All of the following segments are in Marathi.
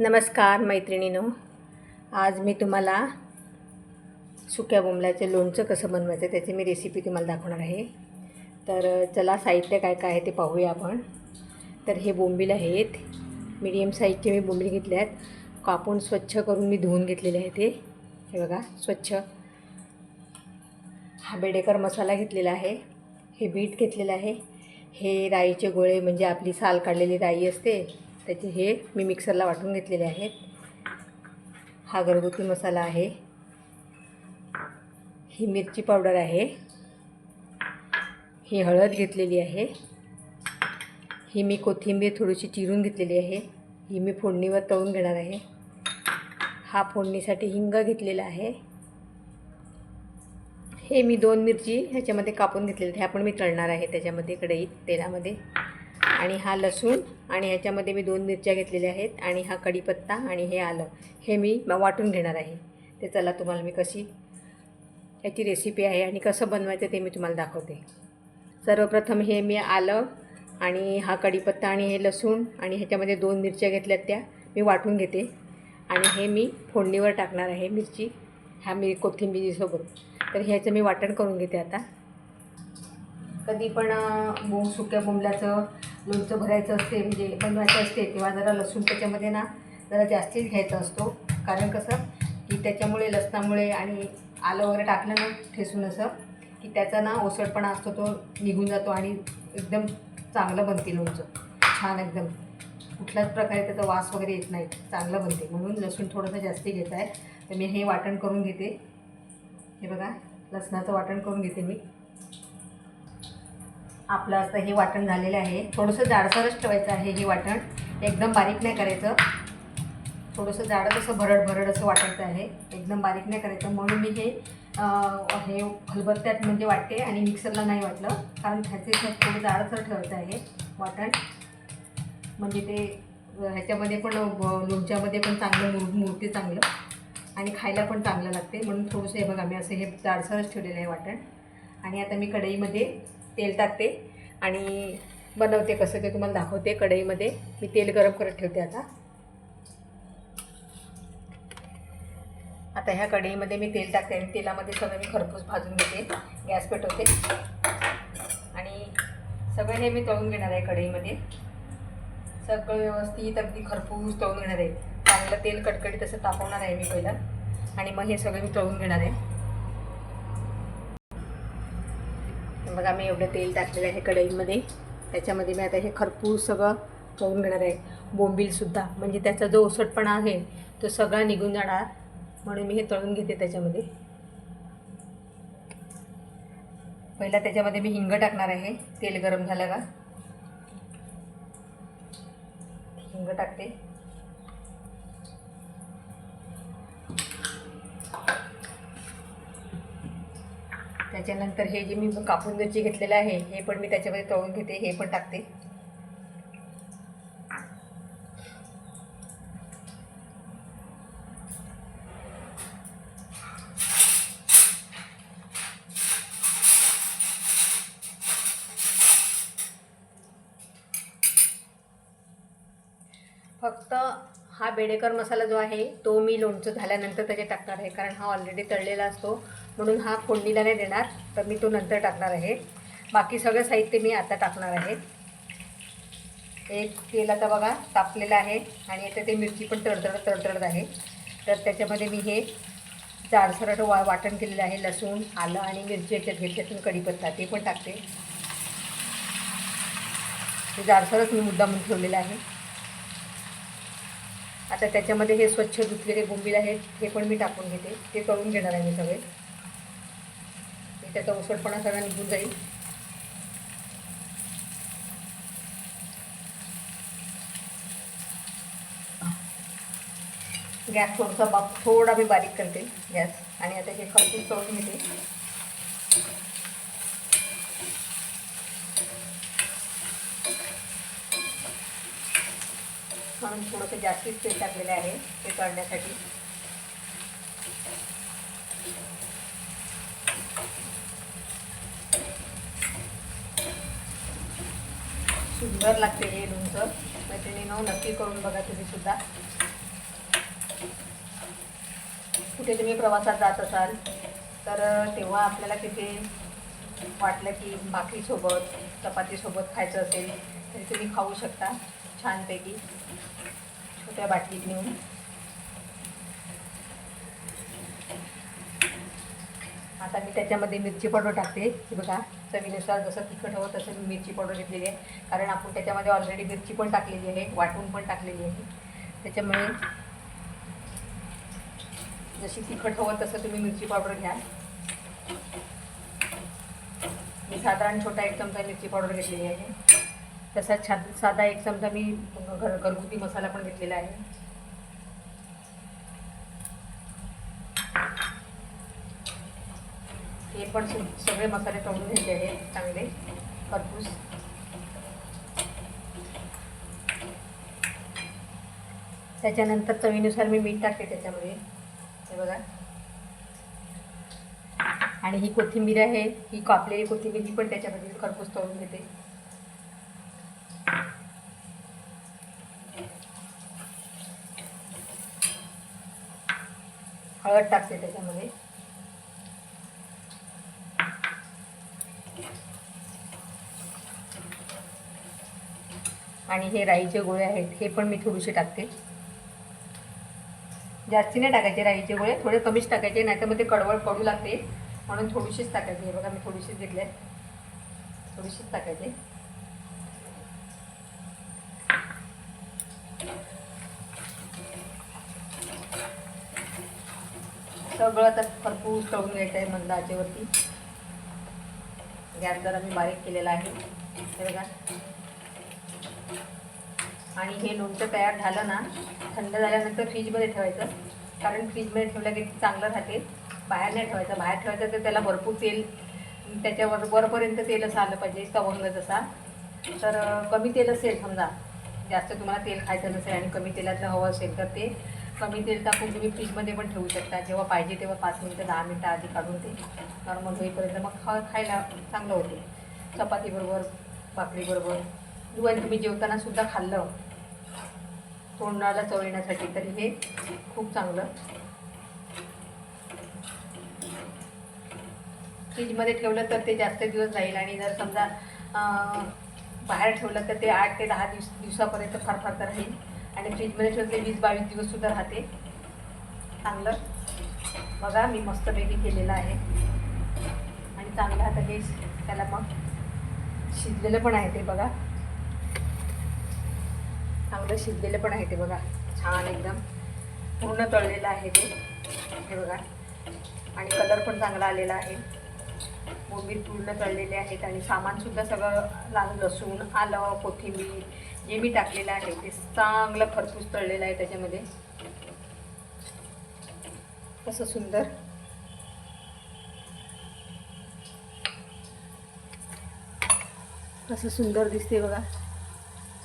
नमस्कार मैत्रिणीनो. आज मी तुम्हाला सुक्या बोंबल्याचं लोणचं कसं बनवायचं त्याची मी रेसिपी तुम्हाला दाखवणार आहे. तर चला साहित्य काय काय आहे ते पाहूया आपण. तर हे बोंबील आहेत. मीडियम साईजचे मी बोंबील घेतले आहेत. कापून स्वच्छ करून मी धुवून घेतलेले आहे ते. हे बघा स्वच्छ. हा बेडेकर मसाला घेतलेला आहे. हे बीट घेतलेलं आहे. हे राईचे गोळे म्हणजे आपली साल काढलेली राई असते. त्याचे हे मी मिक्सरला वाटून घेतलेले आहेत. हा घरगुती मसाला आहे. ही मिरची पावडर आहे. ही हळद घेतलेली आहे. ही मी कोथिंबीर थोडीशी चिरून घेतलेली आहे. ही मी फोडणीवर तळून घेणार आहे. हा फोडणीसाठी हिंग घेतलेला आहे. हे मी दोन मिरची ह्याच्यामध्ये कापून घेतलेले ह्या पण मी तळणार आहे त्याच्यामध्ये कढईत तेलामध्ये. आणि हा लसूण आणि ह्याच्यामध्ये मी दोन मिरच्या घेतलेल्या आहेत आणि हा कढीपत्ता आणि हे आलं. हे मी वाटून घेणार आहे. ते चला तुम्हाला मी कशी याची रेसिपी आहे आणि कसं बनवायचं ते मी तुम्हाला दाखवते. सर्वप्रथम हे मी आलं आणि हा कढीपत्ता आणि हे लसूण आणि ह्याच्यामध्ये दोन मिरच्या घेतल्यात त्या मी वाटून घेते. आणि हे मी फोडणीवर टाकणार आहे मिरची. ह्या मी कोथिंबिरीसोबत तर ह्याचं मी वाटण करून घेते आता. कधी पण अं, बोंब सुक्या बोंबल्याचं लोणचं भरायचं असते म्हणजे बनवायचं असते तेव्हा जरा लसूण त्याच्यामध्ये ना जरा जास्तीच घ्यायचा असतो. कारण कसं की त्याच्यामुळे लसणामुळे आणि आलं वगैरे टाकलं ना ठेसून असं की त्याचा ना ओसडपणा असतो तो निघून जातो आणि एकदम चांगलं बनते लोणचं. छान एकदम. कुठल्याच प्रकारे त्याचा वास वगैरे येत नाही चांगलं बनते. म्हणून लसूण थोडंसं जास्ती घेत आहे. तर मी हे वाटण करून घेते. हे बघा लसणाचं वाटण करून घेते मी. आपलं असं हे वाटण झालेलं आहे. थोडंसं जाडसरच ठेवायचं आहे हे वाटण. एकदम बारीक नाही करायचं. थोडंसं जाडं असं भरड भरड असं वाटायचं आहे. एकदम बारीक नाही करायचं. म्हणून मी हे हे हलबत्त्यात म्हणजे वाटते आणि मिक्सरला नाही वाटलं. कारण ह्याचे थोडं जाडसर ठेवायचं आहे वाटण. म्हणजे ते ह्याच्यामध्ये पण लोणच्यामध्ये पण चांगलं मुर मूर्ती चांगलं. आणि खायला पण चांगलं लागते. म्हणून थोडंसं हे बघा मी असं हे जाडसरच ठेवलेलं आहे वाटण. आणि आता मी कढईमध्ये तेल टाकते आणि बनवते कसं ते तुम्हाला दाखवते कढईमध्ये. मी तेल गरम करत ठेवते आता. आता ह्या कढईमध्ये मी तेल टाकते आणि तेलामध्ये सगळं मी खरपूस भाजून घेते. गॅस पेटवते. आणि सगळं हे मी तळून घेणार आहे कढईमध्ये. सगळं व्यवस्थित अगदी खरपूस तळून घेणार आहे. चांगलं तेल कडकडीत असं तापवणार आहे मी पहिलं. आणि मग हे सगळं मी तळून घेणार आहे. बघा मी एवढं तेल टाकलेलं आहे कढईमध्ये. त्याच्यामध्ये मी आता हे खरपूस सगळं तळून घेणार आहे. बोंबीलसुद्धा. म्हणजे त्याचा जो ओसटपणा आहे तो सगळा निघून जाणार. म्हणून मी हे तळून घेते त्याच्यामध्ये. पहिला त्याच्यामध्ये मी हिंग टाकणार आहे. तेल गरम झालं का? हिंग टाकते. त्याच्यानंतर हे जे मी कापून मिरची घेतलेलं आहे हे पण मी त्याच्यामध्ये तळून घेते हे पण टाकते. फक्त हा बेडेकर मसाला जो आहे तो मी लोणचं झाल्यानंतर त्याच्यात टाकणार आहे कारण हा ऑलरेडी तळलेला असतो. म्हणून हा फोडणीला नाही देणार तर मी तो नंतर टाकणार आहे. बाकी सगळं साहित्य मी आता टाकणार आहे. एक तेल आता बघा तापलेलं आहे आणि आता ते मिरची पण तडतडत तडतडत आहे. तर त्याच्यामध्ये मी हे जाडसरट वा वाटण केलेलं आहे लसूण आलं आणि मिरची याच्यात घेतल्यातून कढीपत्ता ते पण टाकते. ते जाडसरच मी मुद्दा म्हणून ठेवलेलं आहे. आता त्याच्यामध्ये हे स्वच्छ धुतलेले बोंबील आहेत हे पण मी टाकून घेते. ते करून घेणार आहे मी सगळे. त्याचा उसळपणा सगळा निघून जाईल. गॅस थोडासा बाप थोडा मी बारीक करते गॅस. आणि आता हे खरपूस तळून घेते. म्हणून थोडंसं जास्तीच तेल टाकलेलं आहे ते करण्यासाठी सुंदर लागते हे लोणचं मैत्रिणी नऊ नक्की करून बघा तुम्ही सुद्धा. कुठे तुम्ही प्रवासात जात असाल तर तेव्हा आपल्याला तिथे वाटलं की भाकरीसोबत चपातीसोबत खायचं असेल तरी तुम्ही खाऊ शकता छानपैकी. छोट्या बाटलीत नेऊन. आता मी त्याच्यामध्ये मिरची पावडर टाकते. की बघा चवीनुसार जसं तिखट हवं तसं मी मिरची पावडर घेतलेली आहे. कारण आपण त्याच्यामध्ये ऑलरेडी मिरची पण टाकलेली आहे वाटून पण टाकलेली आहे. त्याच्यामुळे जशी तिखट हवं तसं तुम्ही मिरची पावडर घ्या मी साधारण छोटा एक चमचा मिरची पावडर घेतलेली आहे. तसा छा साधा एक चमचा मी घर घरगुती मसाला पण घेतलेला आहे. हे पण सगळे मसाले तळून घ्यायचे आहेत चांगले खरपूस त्याच्यानंतर चवीनुसार मी मीठ टाकते त्याच्यामध्ये. हे बघा. आणि ही कोथिंबीर आहे ही कापलेली कोथिंबीर ही पण त्याच्यामध्ये खरपूस तळून घेते. हळद टाकते त्याच्यामध्ये. आणि हे राईचे गोळे आहेत हे पण मी थोडेसे टाकते. जास्ती नाही टाकायचे राईचे गोळे थोडे कमीच टाकायचे नाहीतर मग ते कडवळ पडू लागते. म्हणून थोडीशीच टाकायची. हे बघा मी थोडीशीच घेतले. थोडीशीच टाकायचे. सगळं आता भरपूर तळून घ्यायचं आहे मंद आचेवरती. गॅस जरा मी बारीक केलेला आहे. हे बघा. आणि हे लोणचं तयार झालं ना थंड झाल्यानंतर फ्रीजमध्ये ठेवायचं. कारण फ्रीजमध्ये ठेवलं की चांगलं राहते. बाहेर नाही ठेवायचं. बाहेर ठेवायचं तर त्याला भरपूर तेल त्याच्यावर वरपर्यंत तेल असं आलं पाहिजे तवंग जसा. तर कमी तेल असेल समजा. जास्त तुम्हाला तेल खायचं नसेल आणि कमी तेलातलं हवं असेल तर ते कमी तेल टाकून तुम्ही फ्रीजमध्ये पण ठेवू शकता. जेव्हा पाहिजे तेव्हा पाच मिनटं दहा मिनटं आधी काढून ते नॉर्मल होईपर्यंत मग खा खायला चांगलं होते. चपातीबरोबर भाकरीबरोबर. इवन तुम्ही जेवताना सुद्धा खाल्लं तोंडाला चव येण्यासाठी तर हे खूप चांगलं. फ्रीजमध्ये ठेवलं तर ते जास्त दिवस जाईल आणि जर समजा बाहेर ठेवलं तर ते आठ ते दहा दिवस दिवसापर्यंत फार फार तर राहील. आणि फ्रीजमध्ये ठेवलं ते वीस बावीस दिवससुद्धा राहते. चांगलं. बघा मी मस्तपैकी केलेलं आहे. आणि चांगलं आता हे त्याला मग शिजलेलं पण आहे ते बघा. चांगलं शिजलेलं पण आहे ते बघा. छान एकदम पूर्ण तळलेलं आहे ते. हे बघा. आणि कलर पण चांगला आलेला आहे. मोबीर पूर्ण तळलेले आहेत आणि सामानसुद्धा सगळं लाल लसूण आलं कोथिंबीर जे मी टाकलेलं आहे ते चांगलं खरपूस तळलेलं आहे त्याच्यामध्ये. कसं सुंदर. कसं सुंदर दिसते बघा.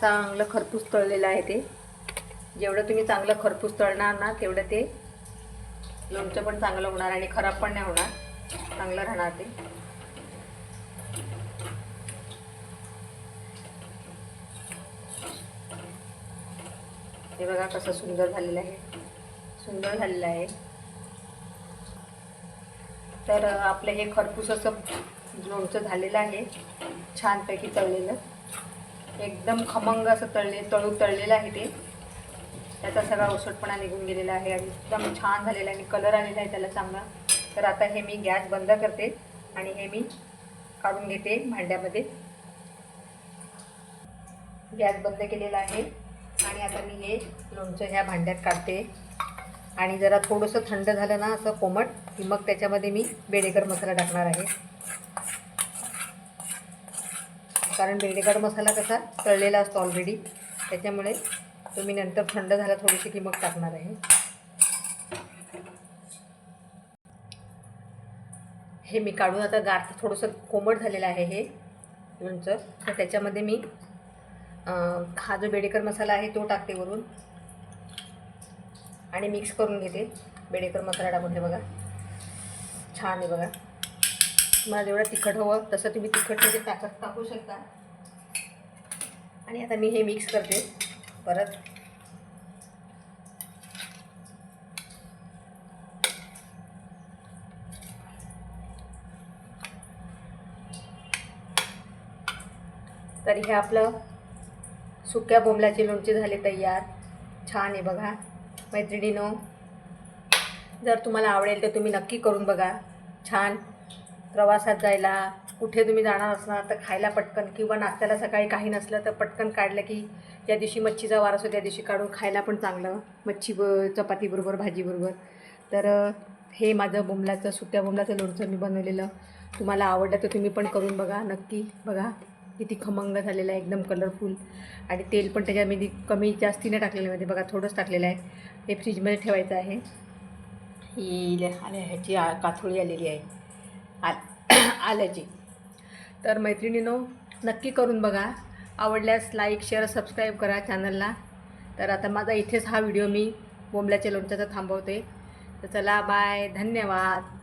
चांगलं खरपूस तळलेलं आहे ते. जेवढं तुम्ही चांगलं खरपूस तळणार ना तेवढं ते लोणचं पण चांगलं होणार आणि खराब पण नाही होणार. चांगलं राहणार ते. हे बघा कसं सुंदर झालेलं आहे. सुंदर झालेलं आहे. तर आपलं हे खरपूस असं लोणचं झालेलं आहे. छानपैकी तळलेलं. एकदम खमंग असं तळले तळू तळलेलं आहे ते. त्याचा सगळा ओसटपणा निघून गेलेला आहे आणि एकदम छान झालेला आहे आणि कलर आलेला आहे त्याला चांगला. तर आता हे मी गॅस बंद करते आणि हे मी काढून घेते भांड्यामध्ये. गॅस बंद केलेला आहे आणि आता मी हे लोणचं ह्या भांड्यात काढते. आणि जरा थोडंसं थंड झालं ना असं कोमट की मग त्याच्यामध्ये मी बेडेकर मसाला टाकणार आहे. कारण बेडेकर मसाला कसा तळलेला असतो ऑलरेडी त्याच्यामुळे तुम्ही नंतर थंड झाला थोडीशी की मग टाकणार आहे. हे मी काढून आता गार थोडंसं कोमट झालेलं आहे हे लोणचं. तर त्याच्यामध्ये मी हा जो बेडेकर मसाला आहे तो टाकते वरून. आणि मिक्स करून घेते बेडेकर मसाला टाकून हे बघा. छान आहे बघा. तुम्हाला जेवढं तिखट हवं तसं तुम्ही तिखट म्हणजे टाकत टाकू शकता. आणि आता मी हे मिक्स करते परत. तर हे आपलं सुक्या बोंबलाचे लोणचे झाले तयार. छान आहे बघा मैत्रिणीनो. जर तुम्हाला आवडेल तर तुम्ही नक्की करून बघा. छान. प्रवासात जायला कुठे तुम्ही जाणार असणार तर खायला पटकन किंवा नाश्त्याला सकाळी काही नसलं तर पटकन काढलं की त्या दिवशी मच्छीचा वार असतो त्या दिवशी काढून खायला पण चांगलं. मच्छी ब चपातीबरोबर भाजीबरोबर तर हे माझं बोंबलाचं सुट्ट्या बोमलाचं लोणचं मी बनवलेलं. तुम्हाला आवडलं तर तुम्ही पण करून बघा नक्की बघा. किती खमंग झालेलं आहे एकदम कलरफुल आणि तेल पण त्याच्यामध्ये कमी जास्तीने टाकलेलं मध्ये म्हणजे बघा थोडंच टाकलेलं आहे. हे फ्रीजमध्ये ठेवायचं आहे. ही आणि ह्याची आ काथोळी आलेली आहे. आल्याची. तर मैत्रिणीनो नक्की करून बघा. आवडल्यास लाईक शेअर सबस्क्राईब करा चॅनलला तर आता माझा इथेच हा व्हिडिओ मी बोंबल्याच्या लोणच्याचा थांबवते. तर चला बाय धन्यवाद.